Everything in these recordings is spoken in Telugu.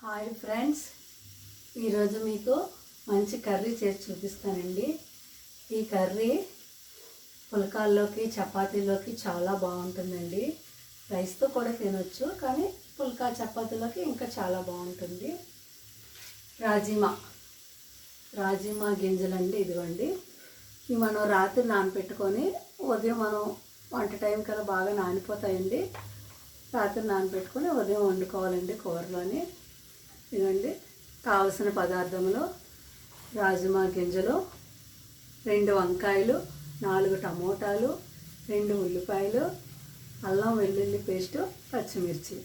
Hi friends. ఈరోజు మీకు మంచి కర్రీ చేసి చూపిస్తానండి. ఈ కర్రీ పుల్కాల్లోకి చపాతీలోకి చాలా బాగుంటుందండి. రైస్తో కూడా తినొచ్చు కానీ పుల్కా చపాతీలోకి ఇంకా చాలా బాగుంటుంది. రాజీమా. రాజీమా గింజలండి ఇదిగోండి. ఇవి మనం రాత్రి నానపెట్టుకొని ఉదయం మనం వంట టైం కల్లా బాగా నానిపోతాయండి. రాత్రి నానపెట్టుకొని ఉదయం వండుకోవాలండి కూరలోని. ఇదండి. కావలసిన పదార్థంలో రాజమా గింజలు రెండు వంకాయలు నాలుగు టమోటాలు రెండు ఉల్లిపాయలు అల్లం వెల్లుల్లి పేస్టు పచ్చిమిర్చి.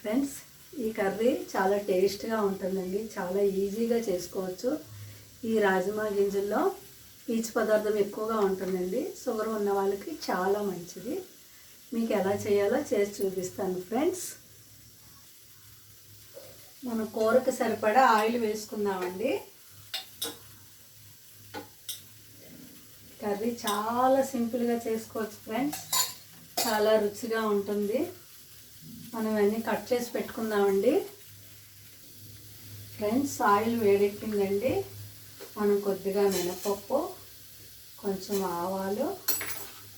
ఫ్రెండ్స్ ఈ కర్రీ చాలా టేస్ట్గా ఉంటుందండి. చాలా ఈజీగా చేసుకోవచ్చు. ఈ రాజమా గింజల్లో పీచు పదార్థం ఎక్కువగా ఉంటుందండి. షుగర్ ఉన్న వాళ్ళకి చాలా మంచిది. మీకు ఎలా చేయాలో చేసి చూపిస్తాను ఫ్రెండ్స్. మన కూరకు సరిపడా ఆయిల్ వేసుకుందామండి. కర్రీ చాలా సింపుల్గా చేసుకోవచ్చు ఫ్రెండ్స్. చాలా రుచిగా ఉంటుంది. మనం అన్నీ కట్ చేసి పెట్టుకుందామండి. ఫ్రెండ్స్ ఆయిల్ వేడెక్కిందండి. మనం కొద్దిగా మినపప్పు కొంచెం ఆవాలు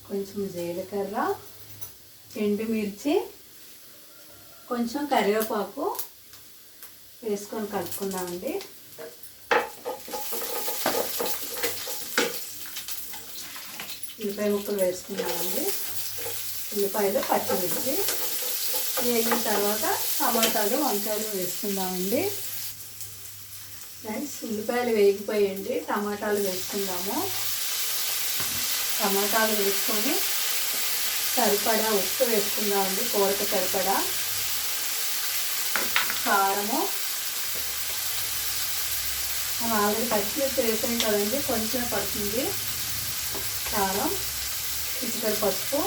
కొంచెం జీలకర్ర ఎండుమిర్చి కొంచెం కరివేపాకు వేసుకొని కలుపుకుందామండి. ఉల్లిపాయ ముక్కలు వేసుకున్నామండి ఉల్లిపాయలు పచ్చిమిర్చి. వేగిన తర్వాత టమాటాలు వంకాయలు వేసుకుందామండి. ఫ్రెండ్స్ ఉల్లిపాయలు వేగిపోయండి టమాటాలు వేసుకుందాము. టమాటాలు వేసుకొని సరిపడా ఉప్పు వేసుకుందామండి. కూరకు సరిపడా. కారము. మనం ఆల్రెడీ పచ్చిమిర్చి వేసాం కదండి కొంచెం పడుతుంది. కారం చిటికల పసుపు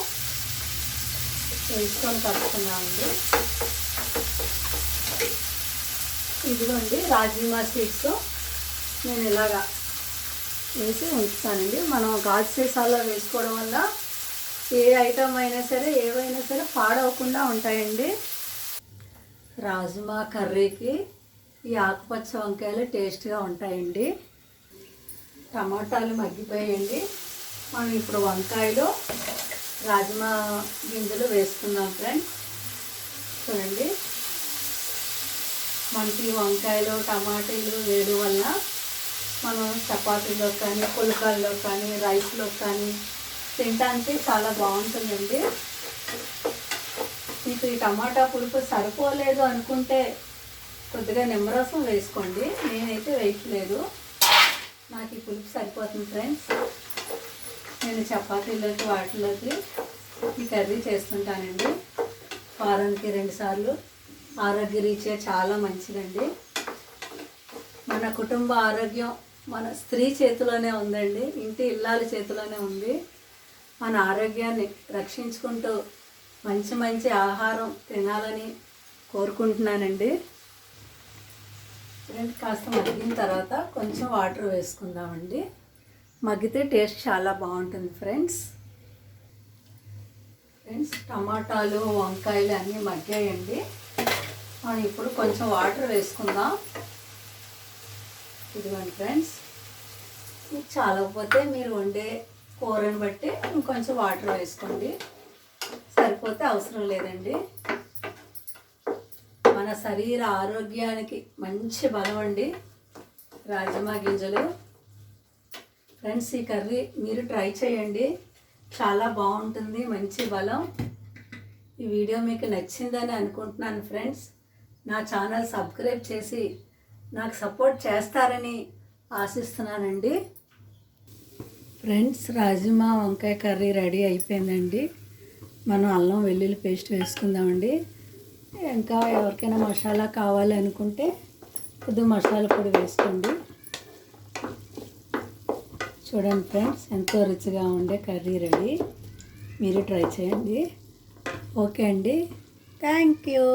వేసుకొని కలుపుకున్నామండి ఇదిగోండి రాజ్మా సీడ్స్ నేను ఇలాగా వేసి ఉంచుతానండి. మనం గాజు సీసాల్లో వేసుకోవడం వల్ల ఏ ఐటమ్ అయినా సరే ఏవైనా సరే పాడవకుండా ఉంటాయండి. రాజ్మా కర్రీకి ఈ ఆకుపచ్చ వంకాయలు టేస్ట్గా ఉంటాయండి. టమాటాలు మగ్గిపోయాయండి. మనం ఇప్పుడు వంకాయలు రాజ్మా గింజలు వేసుకుందాం ఫ్రెండ్స్. చూడండి. మనకి వంకాయలు టమాటాలు వేయడం వల్ల మనం చపాతీలో కానీ పులకాల్లో కానీ రైస్లో కానీ తినడానికి చాలా బాగుంటుందండి. మీకు ఈ టమాటా పులుపు సరిపోలేదు అనుకుంటే కొద్దిగా నిమ్మరసం వేసుకోండి. నేనైతే వేయట్లేదు. నాకు ఈ పులుపు సరిపోతుంది ఫ్రెండ్స్. నేను చపాతీలోకి వాటిలోకి ఈ కర్రీ చేస్తుంటానండి. వారానికి రెండుసార్లు ఆరోగ్య రీత్యా చాలా మంచిదండి. మన కుటుంబ ఆరోగ్యం మన స్త్రీ చేతిలోనే ఉందండి. ఇంటి ఇల్లాల చేతిలోనే ఉంది. మన ఆరోగ్యాన్ని రక్షించుకుంటూ మంచి మంచి ఆహారం తినాలని కోరుకుంటున్నానండి. ఫ్రెండ్ కాస్త మగ్గిన తర్వాత కొంచెం వాటర్ వేసుకుందామండి. మగ్గితే టేస్ట్ చాలా బాగుంటుంది ఫ్రెండ్స్. ఫ్రెండ్స్ టమాటాలు వంకాయలు అన్నీ మగ్గాయండి. మనం ఇప్పుడు కొంచెం వాటర్ వేసుకుందాం. ఇదిగోండి ఫ్రెండ్స్. మీకు చాలకపోతే మీరు వండే కూరని బట్టి ఇంకొంచెం వాటర్ వేసుకోండి. సరిపోతే అవసరం లేదండి. మన శరీర ఆరోగ్యానికి మంచి బలం అండి. రాజమా గింజలు. ఫ్రెండ్స్ ఈ కర్రీ మీరు ట్రై చేయండి. చాలా బాగుంటుంది మంచి బలం. ఈ వీడియో మీకు నచ్చిందని అనుకుంటున్నాను ఫ్రెండ్స్. నా ఛానల్ సబ్స్క్రైబ్ చేసి నాకు సపోర్ట్ చేస్తారని ఆశిస్తున్నానండి. ఫ్రెండ్స్ రాజమా వంకాయ కర్రీ రెడీ అయిపోయిందండి. మనం అల్లం వెల్లుల్లి పేస్ట్ వేసుకుందామండి. ఇంకా ఎవరికైనా మసాలా కావాలనుకుంటే కొద్దిగా మసాలా పొడి వేసుకోండి. చూడండి ఫ్రెండ్స్ ఎంతో రుచిగా ఉండే కర్రీ రెడీ. మీరు ట్రై చేయండి. ఓకే అండి. Thank you.